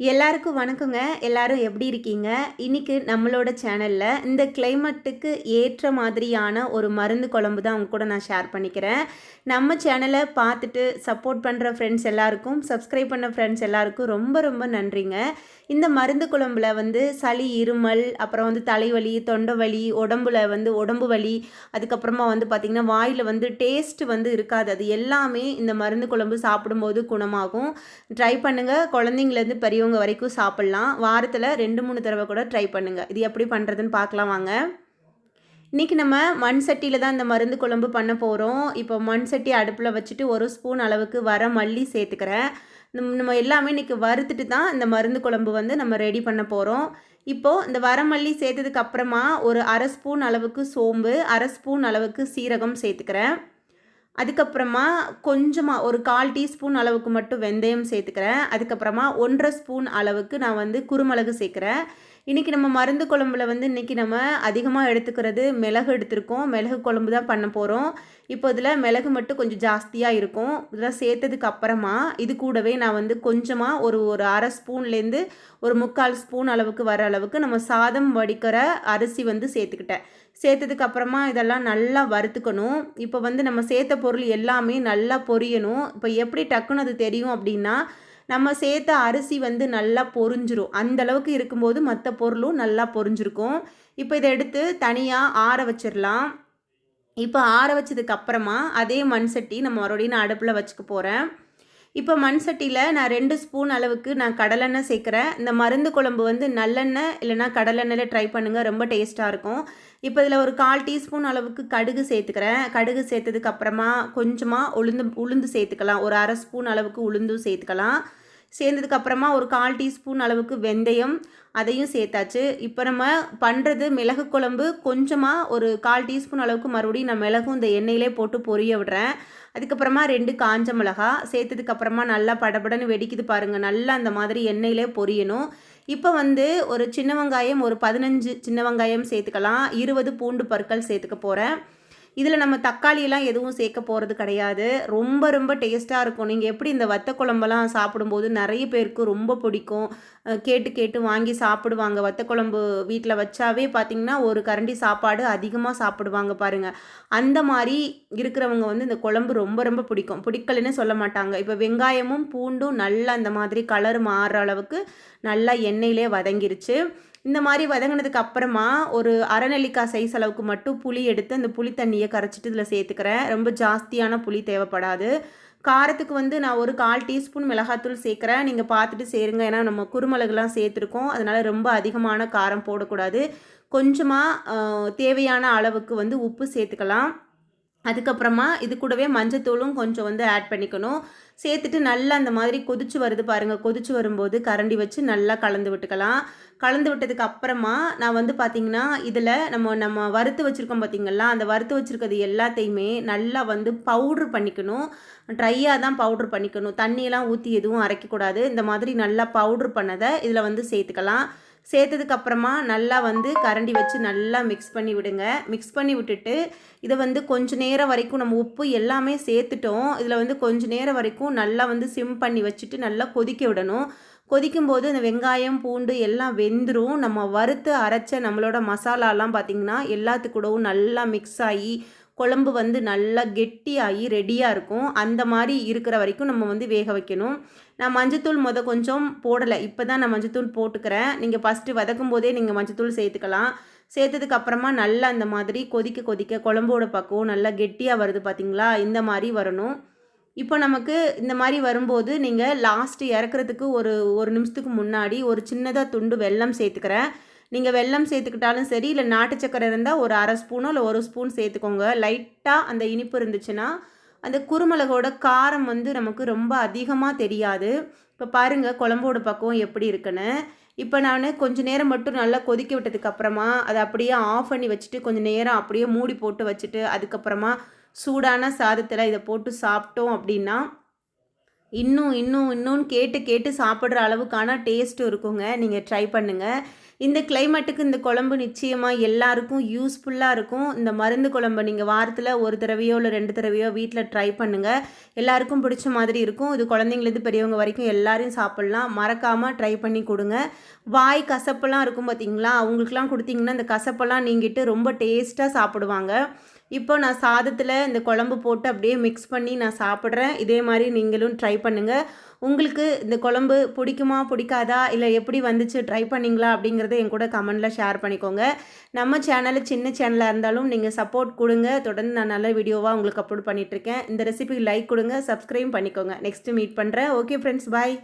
எல்லாருக்கும் வணக்கங்க. எல்லாரும் எப்படி இருக்கீங்க? இன்னைக்கு நம்மளோட சேனலில் இந்த கிளைமேட்டுக்கு ஏற்ற மாதிரியான ஒரு மருந்து குழம்பு தான் அவங்க கூட நான் ஷேர் பண்ணிக்கிறேன். நம்ம சேனலை பார்த்துட்டு சப்போர்ட் பண்ணுற ஃப்ரெண்ட்ஸ் எல்லாருக்கும் சப்ஸ்கிரைப் பண்ண ஃப்ரெண்ட்ஸ் எல்லாருக்கும் ரொம்ப ரொம்ப நன்றிங்க. இந்த மருந்து குழம்புல வந்து சளி இருமல் அப்புறம் வந்து தலைவலி தொண்டை வலி உடம்புல வந்து உடம்பு வலி அதுக்கப்புறமா வந்து பார்த்திங்கன்னா வாயில் வந்து டேஸ்ட் வந்து இருக்காது. அது எல்லாமே இந்த மருந்து குழம்பு சாப்பிடும்போது குணமாகும். ட்ரை பண்ணுங்கள் குழந்தைங்கலேருந்து பெரியவங்க வரைக்கும் சாப்பிட்லாம். வாரத்தில் ரெண்டு மூணு தடவை கூட ட்ரை பண்ணுங்கள் இது எப்படி பண்ணுறதுன்னு பார்க்கலாம் வாங்க. இன்றைக்கி நம்ம மண் சட்டியில் தான் இந்த மருந்து குழம்பு பண்ண போகிறோம் இப்போ மண் சட்டி அடுப்பில் வச்சுட்டு ஒரு ஸ்பூன் அளவுக்கு வர மல்லி சேர்த்துக்கிறேன். நம்ம நம்ம எல்லாமே இன்றைக்கி வறுத்துட்டு தான் இந்த மருந்து குழம்பு வந்து நம்ம ரெடி பண்ண போகிறோம் இப்போது இந்த வரமல்லி சேர்த்ததுக்கு அப்புறமா ஒரு அரை ஸ்பூன் அளவுக்கு சோம்பு அரை ஸ்பூன் அளவுக்கு சீரகம் சேர்த்துக்கிறேன். அதுக்கப்புறமா கொஞ்சமாக ஒரு கால் டீஸ்பூன் அளவுக்கு மட்டும் வெந்தயம் சேர்த்துக்கிறேன். அதுக்கப்புறமா ஒன்றரை ஸ்பூன் அளவுக்கு நான் வந்து குருமிளகு சேர்க்குறேன். இன்றைக்கி நம்ம மருந்து குழம்புல வந்து இன்றைக்கி நம்ம அதிகமாக எடுத்துக்கிறது மிளகு எடுத்திருக்கோம். மிளகு குழம்பு தான் பண்ண போகிறோம் இப்போ இதில் மிளகு மட்டும் கொஞ்சம் ஜாஸ்தியாக இருக்கும். இதெல்லாம் சேர்த்ததுக்கு அப்புறமா இது கூடவே நான் வந்து கொஞ்சமாக ஒரு ஒரு அரை ஸ்பூன்லேருந்து ஒரு முக்கால் ஸ்பூன் அளவுக்கு வர அளவுக்கு நம்ம சாதம் வடிக்கிற அரிசி வந்து சேர்த்துக்கிட்டேன். சேர்த்ததுக்கு அப்புறமா இதெல்லாம் நல்லா வறுத்துக்கணும். இப்போ வந்து நம்ம சேர்த்த பொருள் எல்லாமே நல்லா பொரியணும். இப்போ எப்படி டக்குன்னு அது தெரியும் அப்படின்னா நம்ம சேர்த்த அரிசி வந்து நல்லா பொறிஞ்சிரும் அந்தளவுக்கு இருக்கும்போது மற்ற பொருளும் நல்லா பொரிஞ்சிருக்கும். இப்போ இதை எடுத்து தனியாக ஆற வச்சிடலாம் இப்போ ஆற வச்சதுக்கு அப்புறமா அதே மண் சட்டி நம்ம மறுபடியும் நான் அடுப்பில் வச்சுக்க போகிறேன் இப்போ மண் சட்டியில் நான் ரெண்டு ஸ்பூன் அளவுக்கு நான் கடலெண்ணெய் சேர்க்குறேன். இந்த மருந்து குழம்பு வந்து நல்லெண்ணெய் இல்லைனா கடலெண்ணெயில் ட்ரை பண்ணுங்கள் ரொம்ப டேஸ்ட்டாக இருக்கும். இப்போ இதில் ஒரு கால் டீஸ்பூன் அளவுக்கு கடுகு சேர்த்துக்கிறேன். கடுகு சேர்த்ததுக்கு அப்புறமா கொஞ்சமாக உளுந்து உளுந்து சேர்த்துக்கலாம். ஒரு அரை ஸ்பூன் அளவுக்கு உளுந்தும் சேர்த்துக்கலாம். சேர்ந்ததுக்கு அப்புறமா ஒரு கால் டீஸ்பூன் அளவுக்கு வெந்தயம் அதையும் சேர்த்தாச்சு. இப்போ நம்ம பண்ணுறது மிளகு குழம்பு கொஞ்சமாக ஒரு கால் டீஸ்பூன் அளவுக்கு மறுபடியும் நான் மிளகும் இந்த எண்ணெயிலே போட்டு பொரிய விடுறேன். அதுக்கப்புறமா ரெண்டு காஞ்ச மிளகா சேர்த்ததுக்கப்புறமா நல்லா படபடன்னு வெடிக்குது பாருங்கள் நல்லா அந்த மாதிரி எண்ணெயிலே பொரியணும். இப்போ வந்து ஒரு சின்ன வெங்காயம் ஒரு பதினஞ்சு சின்ன வெங்காயம் சேர்த்துக்கலாம் இருபது பூண்டு பற்கள் சேர்த்துக்க போகிறேன் இதில் நம்ம தக்காளியெல்லாம் எதுவும் சேர்க்க போகிறது கிடையாது. ரொம்ப ரொம்ப டேஸ்ட்டாக இருக்கும். நீங்கள் எப்படி இந்த வத்த குழம்பெல்லாம் சாப்பிடும்போது நிறைய பேருக்கு ரொம்ப பிடிக்கும். கேட்டு கேட்டு வாங்கி சாப்பிடுவாங்க. வத்த குழம்பு வீட்டில் வச்சாவே பார்த்திங்கன்னா ஒரு கரண்டி சாப்பாடு அதிகமாக சாப்பிடுவாங்க பாருங்கள் அந்த மாதிரி இருக்கிறவங்க வந்து இந்த குழம்பு ரொம்ப ரொம்ப பிடிக்கும். பிடிக்கலன்னு சொல்ல மாட்டாங்க. இப்போ வெங்காயமும் பூண்டும் நல்லா அந்த மாதிரி கலர் மாறுற அளவுக்கு நல்லா எண்ணெயிலே வதங்கிருச்சு. இந்த மாதிரி வதங்கினதுக்கு அப்புறமா ஒரு அரைநெல்லிக்காய் சைஸ் அளவுக்கு மட்டும் புளி எடுத்து அந்த புளி தண்ணியை கரைச்சிட்டு இதில் சேர்த்துக்கிறேன். ரொம்ப ஜாஸ்தியான புளி தேவைப்படாது. காரத்துக்கு வந்து நான் ஒரு கால் டீஸ்பூன் மிளகாத்தூள் சேர்க்குறேன். நீங்கள் பார்த்துட்டு சேருங்க. ஏன்னா நம்ம குருமிளகுலாம் சேர்த்துருக்கோம். அதனால் ரொம்ப அதிகமான காரம் போடக்கூடாது. கொஞ்சமாக தேவையான அளவுக்கு வந்து உப்பு சேர்த்துக்கலாம். அதுக்கப்புறமா இது கூடவே மஞ்சத்தூளும் கொஞ்சம் வந்து ஆட் பண்ணிக்கணும். சேர்த்துட்டு நல்லா அந்த மாதிரி கொதிச்சு வருது பாருங்கள் கொதிச்சு வரும்போது கரண்டி வச்சு நல்லா கலந்து விட்டுக்கலாம். கலந்து விட்டதுக்கு அப்புறமா நான் வந்து பார்த்திங்கன்னா இதில் நம்ம நம்ம வறுத்து வச்சுருக்கோம் பார்த்திங்களா அந்த வறுத்து வச்சுருக்கிறது எல்லாத்தையுமே நல்லா வந்து பவுட்ரு பண்ணிக்கணும். ட்ரையாக தான் பவுட்ரு பண்ணிக்கணும். தண்ணியெல்லாம் ஊற்றி எதுவும் அரைக்கக்கூடாது. இந்த மாதிரி நல்லா பவுட்ரு பண்ணதை இதில் வந்து சேர்த்துக்கலாம். சேர்த்ததுக்கு அப்புறமா நல்லா வந்து கரண்டி வச்சு நல்லா மிக்ஸ் பண்ணி விடுங்க. மிக்ஸ் பண்ணி விட்டுட்டு இதை வந்து கொஞ்ச நேரம் வரைக்கும் நம்ம உப்பு எல்லாமே சேர்த்துட்டோம். இதில் வந்து கொஞ்ச நேரம் வரைக்கும் நல்லா வந்து சிம் பண்ணி வச்சுட்டு நல்லா கொதிக்க விடணும். கொதிக்கும்போது அந்த வெங்காயம் பூண்டு எல்லாம் வெந்துடும் நம்ம வறுத்து அரைச்ச நம்மளோட மசாலாலாம் பார்த்திங்கன்னா எல்லாத்துக்கூடவும் நல்லா மிக்ஸ் ஆகி குழம்பு வந்து நல்லா கெட்டியாகி ரெடியாக இருக்கும். அந்த மாதிரி இருக்கிற வரைக்கும் நம்ம வந்து வேக வைக்கணும். நான் மஞ்சத்தூள் முத கொஞ்சம் போடலை. இப்போ தான் நான் மஞ்சத்தூள் போட்டுக்கிறேன். நீங்கள் ஃபஸ்ட்டு வதக்கும் போதே நீங்கள் மஞ்சத்தூள் சேர்த்துக்கலாம். சேர்த்ததுக்கு அப்புறமா நல்லா அந்த மாதிரி கொதிக்க கொதிக்க குழம்போட பக்கம் நல்லா கெட்டியாக வருது பார்த்தீங்களா இந்த மாதிரி வரணும். இப்போ நமக்கு இந்த மாதிரி வரும்போது நீங்கள் லாஸ்ட்டு இறக்குறதுக்கு ஒரு ஒரு நிமிஷத்துக்கு முன்னாடி ஒரு சின்னதாக துண்டு வெல்லம் சேர்த்துக்கிறேன். நீங்கள் வெல்லம் சேர்த்துக்கிட்டாலும் சரி இல்லை நாட்டு சக்கரை இருந்தால் ஒரு அரை ஸ்பூனோ இல்லை ஒரு ஸ்பூன் சேர்த்துக்கோங்க. லைட்டாக அந்த இனிப்பு இருந்துச்சுன்னா அந்த குருமிளகோட காரம் வந்து நமக்கு ரொம்ப அதிகமாக தெரியாது. இப்போ பாருங்கள் குழம்போட பக்கம் எப்படி இருக்குன்னு. இப்போ நான் கொஞ்சம் நேரம் மட்டும் நல்லா கொதிக்க விட்டதுக்கு அப்புறமா அதை அப்படியே ஆஃப் பண்ணி வச்சுட்டு கொஞ்சம் நேரம் அப்படியே மூடி போட்டு வச்சுட்டு அதுக்கப்புறமா சூடான சாதத்தில் இதை போட்டு சாப்பிட்டோம் அப்படின்னா இன்னும் இன்னும் இன்னும் கேட்டு கேட்டு சாப்பிட்ற அளவுக்கான டேஸ்ட்டும் இருக்குங்க. நீங்கள் ட்ரை பண்ணுங்கள் இந்த கிளைமேட்டுக்கு இந்த குழம்பு நிச்சயமாக எல்லாருக்கும் யூஸ்ஃபுல்லாக இருக்கும். இந்த மருந்து குழம்பு நீங்கள் வாரத்தில் ஒரு தடவையோ இல்லை ரெண்டு தடவையோ வீட்டில் ட்ரை பண்ணுங்கள் எல்லாருக்கும் பிடிச்ச மாதிரி இருக்கும். இது குழந்தைங்களது பெரியவங்க வரைக்கும் எல்லாரையும் சாப்பிட்லாம். மறக்காமல் ட்ரை பண்ணி கொடுங்க. வாய் கசப்பெல்லாம் இருக்கும் பார்த்தீங்களா அவங்களுக்குலாம் கொடுத்தீங்கன்னா இந்த கசப்பெல்லாம் நீங்கிட்டு ரொம்ப டேஸ்ட்டாக சாப்பிடுவாங்க. இப்போ நான் சாதத்தில் இந்த குழம்பு போட்டு அப்படியே மிக்ஸ் பண்ணி நான் சாப்பிட்றேன். இதே மாதிரி நீங்களும் ட்ரை பண்ணுங்கள் உங்களுக்கு இந்த குழம்பு பிடிக்குமா பிடிக்காதா இல்லை எப்படி வந்துச்சு ட்ரை பண்ணிங்களா அப்படிங்கிறத என் கூட கமெண்டில் ஷேர் பண்ணிக்கோங்க. நம்ம சேனலு சின்ன சேனலாக இருந்தாலும் நீங்கள் சப்போர்ட் கொடுங்க. தொடர்ந்து நான் நல்ல வீடியோவாக உங்களுக்கு அப்லோட் பண்ணிகிட்ருக்கேன் இந்த ரெசிபி லைக் கொடுங்க சப்ஸ்கிரைப் பண்ணிக்கோங்க. நெக்ஸ்ட்டு மீட் பண்ணுறேன் ஓகே ஃப்ரெண்ட்ஸ் பாய்